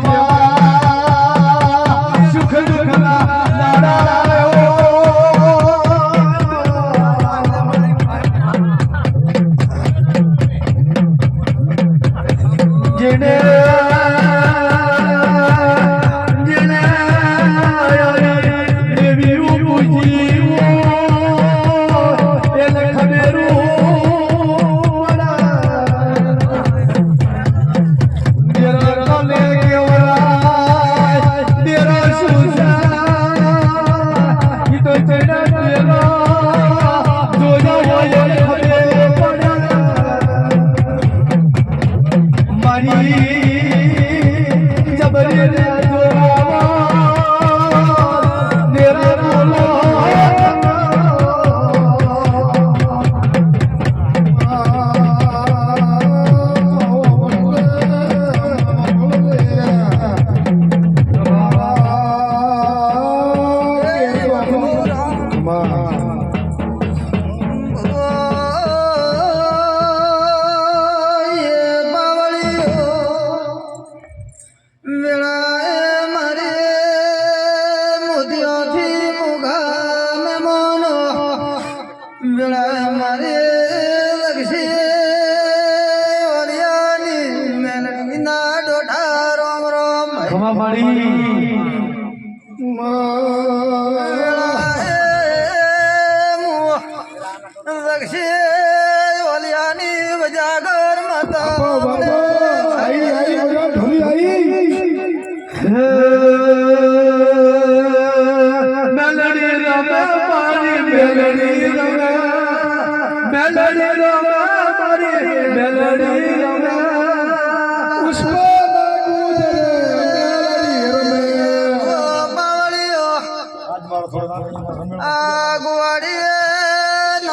Come on. money. લગશે ઓલિયાની વજાગર માતા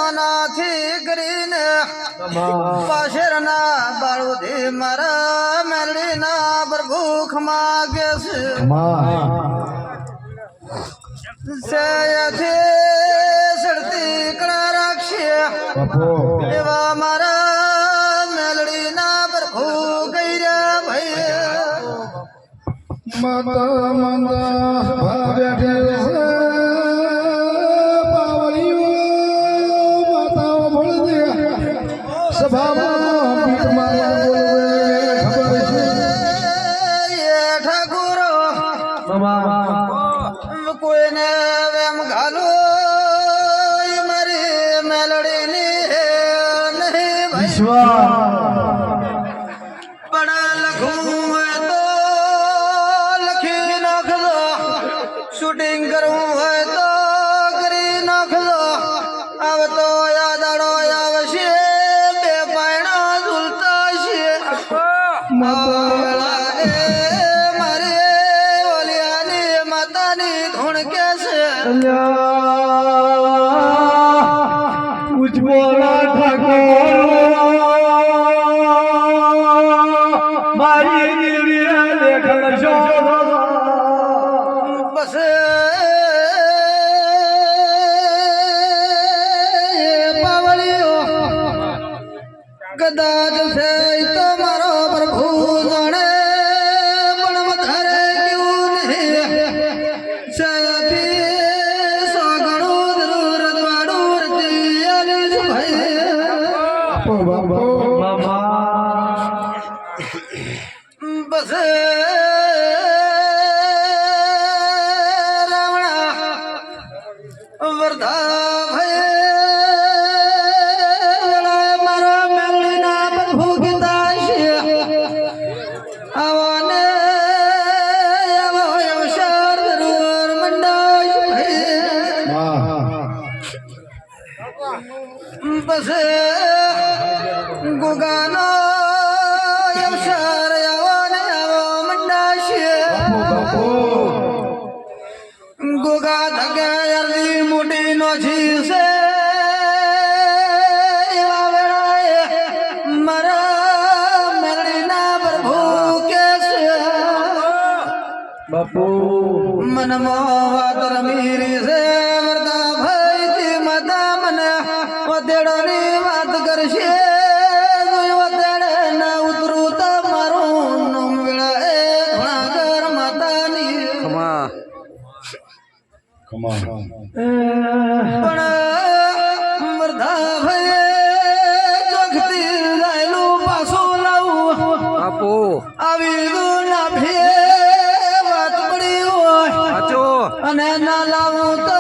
નાનાથી કરીને પાછળના બાળુથી મારા મેલડીના પ્રભુખ માગે છે. સડતી કળા રાખશે. એવા મારા મેલડીના પ્રભુ ગઈરા ભાઈ. માતા મંદા ભાવ્યા શૂટિંગ કરવું હોય તો કરી નાખજો આવતો યાદાડો આવશે બે પાયણા ઝૂલતા છે મારી ઓલિયાની માતાની ધૂણ કે છે. કદાચ છે તો મારો પ્રભુ જાણે. પણ વધારે કેવું નહીં. સાથી સો ગણું જરૂર રજવાડું રચી ભાઈ. ઓ બાપો. બસ બસ ગુગાનો અવસર આવો ને આવો મંડાશે. ગુગા ધગે અરજી મોટી નો છે છે બાપુ. મનમાં વાત રમીરી છે પણ મરદા ભયે ચોખથી લાયેલું પાછું લાવું આવી ના ભે વાત પડી હોય અને ના લાવું તો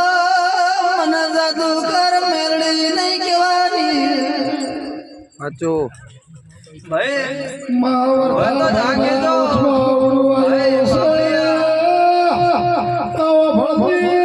મને જાદુ કર મેળડી નહીં કહેવાની. ભાઈ હવે તો જાગે જો. ભાઈ, તો અવસર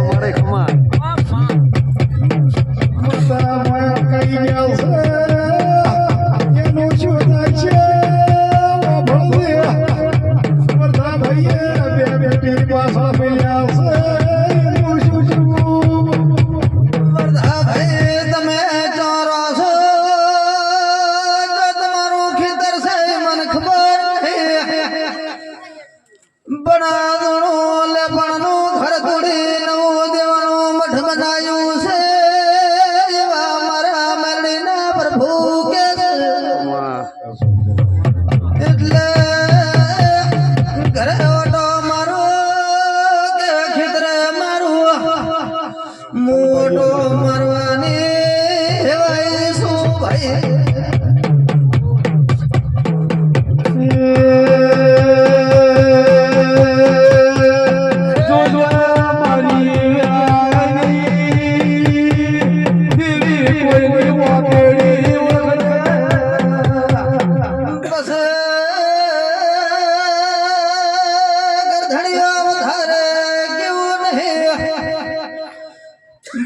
করে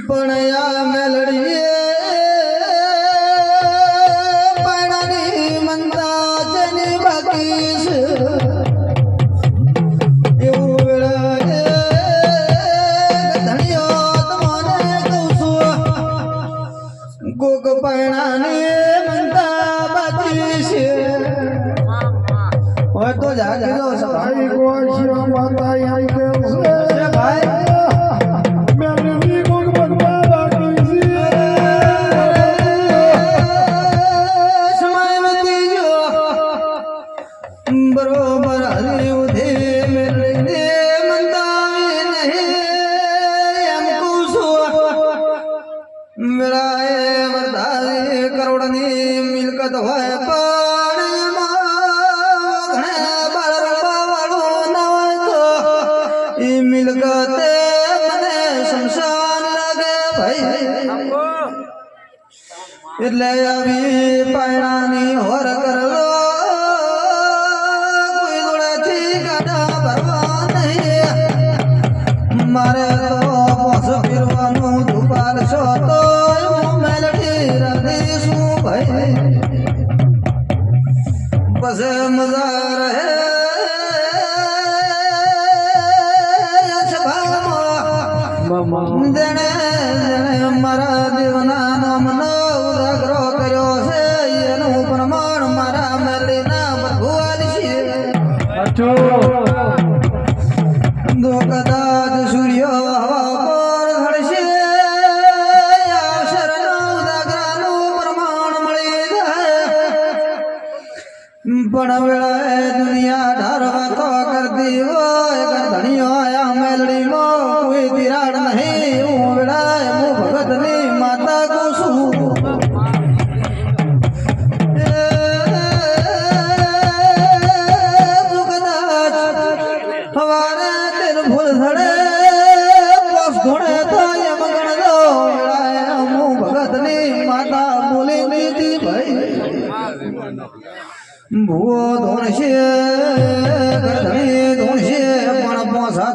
પણ આ મેલડીએ પાણાની મનતા જેની બાકી છે. એવું વેળાએ ગરધણીઓ તમને કહું છું ગોગ પાણાની મનતા બાકી છે. હોય તો જા કીધો ભાઈ કોઈ શિવ માતા એમ કે છે. એટલે આવી પાયણાની હોર કરલો. કોઈ દોડાથી ગાડા ભરવા નહીં. મારે તો પોસ ફેરવાનું દુપાલ છો તો હું મેલડી રહીશું ભાઈ. બસ મજા રહે. સભામાં પણ ગરધણી ધોણશે પણ પોસા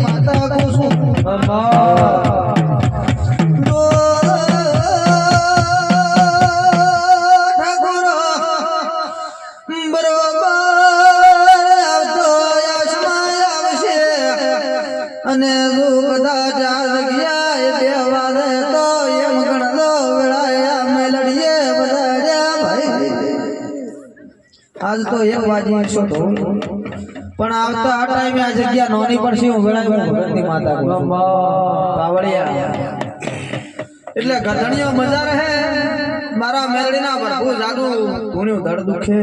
માતા કુસુમ ઠાકોર તો એક વાજી છો તો પણ આવતા આ ટાઈમે આ જગ્યા નોની પડશે હું વેળા ભગવતી માતા કાવડિયા એટલે ગધણીઓ મજા રહે. મારા મેલડીના પ્રભુ જાગુ. ધૂણ્યું ધડ દુખે.